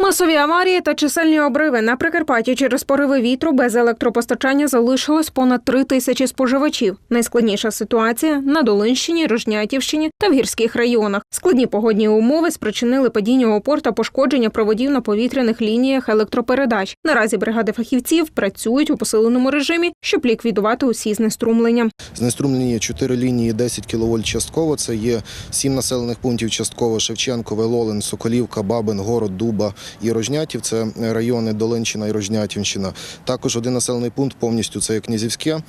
Масові аварії та чисельні обриви на Прикарпатті через пориви вітру без електропостачання залишилось понад три тисячі споживачів. Найскладніша ситуація на Долинщині, Рожнятівщині та в гірських районах. Складні погодні умови спричинили падіння опор та пошкодження проводів на повітряних лініях електропередач. Наразі бригади фахівців працюють у посиленому режимі, щоб ліквідувати усі знеструмлення. Знеструмлені 4 лінії 10 кВт частково. Це є 7 населених пунктів частково Шевченкове, Лолин, Соколівка, Бабин, Город, Дуба і Рожнятів. Це райони Долинщина і Рожнятівщина. Також один населений пункт повністю це Князівське.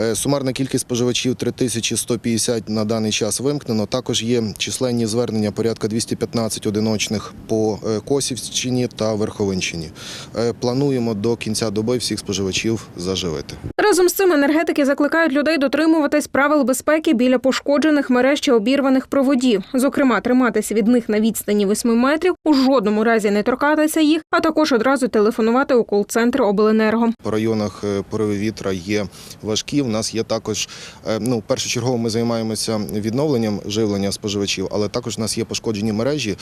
Е, Сумарна кількість споживачів 3150 на даний час вимкнено. Також є численні звернення порядка 215 одиночних по е, Косівщині та Верховинщині. Е, Плануємо до кінця доби всіх споживачів заживити. Разом з цим енергетики закликають людей дотримуватись правил безпеки біля пошкоджених мереж чи обірваних проводів, зокрема, триматися від них на відстані 8 метрів, у жодному разі не торкатися їх, а також одразу телефонувати у кол-центр обленерго. По районах пориви вітра є важкі. У нас є також е, ну першочергово ми займаємося відновленням живлення споживачів, але також у нас є пошкоджені мережі,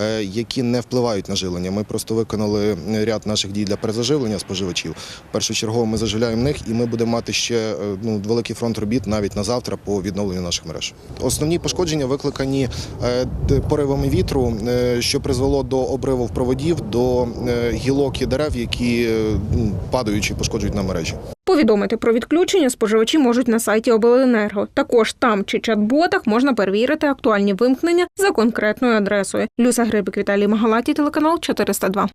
е, які не впливають на живлення. Ми просто виконали ряд наших дій для перезаживлення споживачів. Першочергово ми заживляємо них, і ми будемо мати ще е, ну великий фронт робіт навіть на завтра по відновленню наших мереж. Основні пошкодження викликані поривами вітру, що призвело до обривів проводів, до гілок і дерев, які падаючи пошкоджують на мережі. Повідомити про відключення споживачі можуть на сайті обленерго. Також там чи чат-ботах можна перевірити актуальні вимкнення за конкретною адресою. Люся Грибик, Віталій Магалаті, телеканал 402.